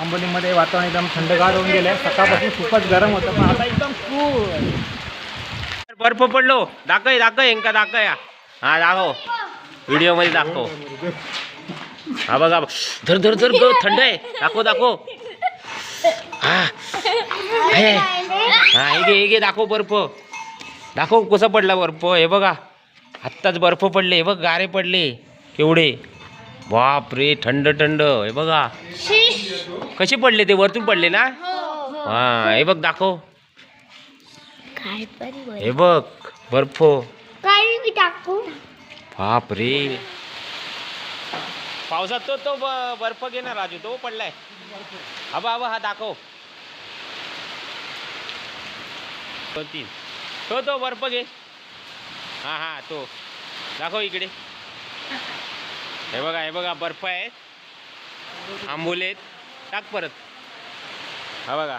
आंबोलीमध्ये वातावरण एकदम थंडगार होऊन गेलं आहे सकाळपासून खूपच गरम होतं पण आता एकदम खूप बर्फ पडलो. दाखय दाखय यांका दाखय या. हा दाखव. व्हिडिओमध्ये दाखव. हा बघा. धर धर धर थंड आहे. दाखव दाखव. हा. हे. हा हे घे हे घे. दाखव बर्फ. दाखव कसा पडला बर्फ. हे बघा. आत्ताच बर्फ पडले. हे बघ गारे पडले. केवढे बाप रे थंड थंड. हे बघा. कसे पडले ते? वरतून पडले ना? हा हे. बघ दाखव. काय पण हे बघ बर्फ. काय मी टाकू. बाप रे पावसात तो तो बर्फ घे ना राजू तो पडलाय. आबा आबा हा दाखव. तो तीन. तो तो बर्फ घे. हा हा तो. दाखव इकडे. हे बघा हे बघा बर्फ आहे आंबोले. टाक परत. हा बघा.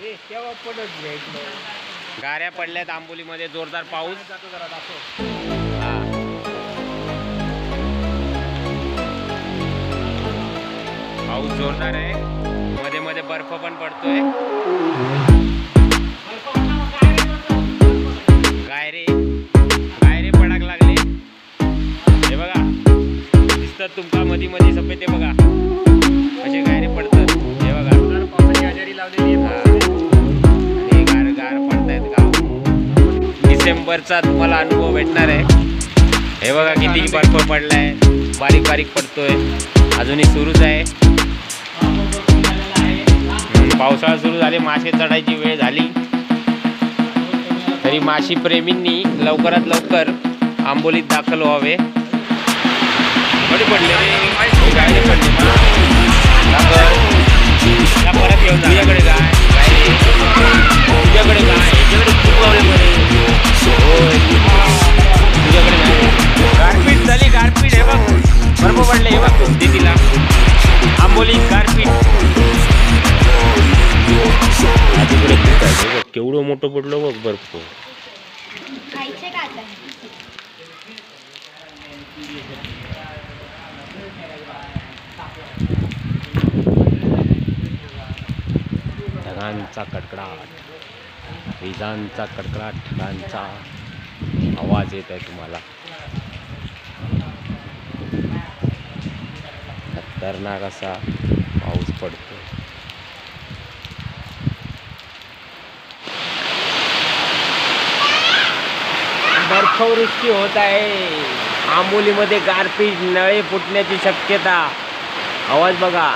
गाऱ्या पडल्यात आंबोलीमध्ये जोरदार पाऊस. हा. पाऊस जोरदार आहे. मध्ये मध्ये बर्फ पण पडतोय. दिसतात तुमका मध्ये मध्ये सफेद ते बघा. कसे गायरे पडतात. हे बघा. पावसाची हजेरी लावलेली आहे. हा. गार गार पडतायत गाव. डिसेंबरचा तुम्हाला अनुभव भेटणार आहे. हे बघा किती बर्फ पडलाय. बारीक बारीक पडतोय. अजूनही सुरूच आहे. पावसाळा सुरू झाले. मासे चढायची वेळ झाली. तरी माशी प्रेमींनी लवकरात लवकर आंबोलीत दाखल व्हावे. पडले. रे ना. परत येऊन तुझ्याकडे काय काय रे? तुझ्याकडे काय याच्याकडे खूप प्रॉब्लेम आहे. होय. तुझ्याकडे काय गारपीट झाली गारपीट. आहे बघ. बर्फ पडले. हे बघ. ते तिला आंबोली गारपीट. हा, तिकडे केवढं मोठं पडलं बघ बर्फ ढगांचा कडकडाट. विजांचा कडकडाट ढगांचा आवाज येत आहे तुम्हाला. खतरनाक असा पाऊस पडतो. बर्फवृष्टी होत आहे. आंबोलीमध्ये गारपीट नळे फुटण्याची शक्यता. आवाज बघा.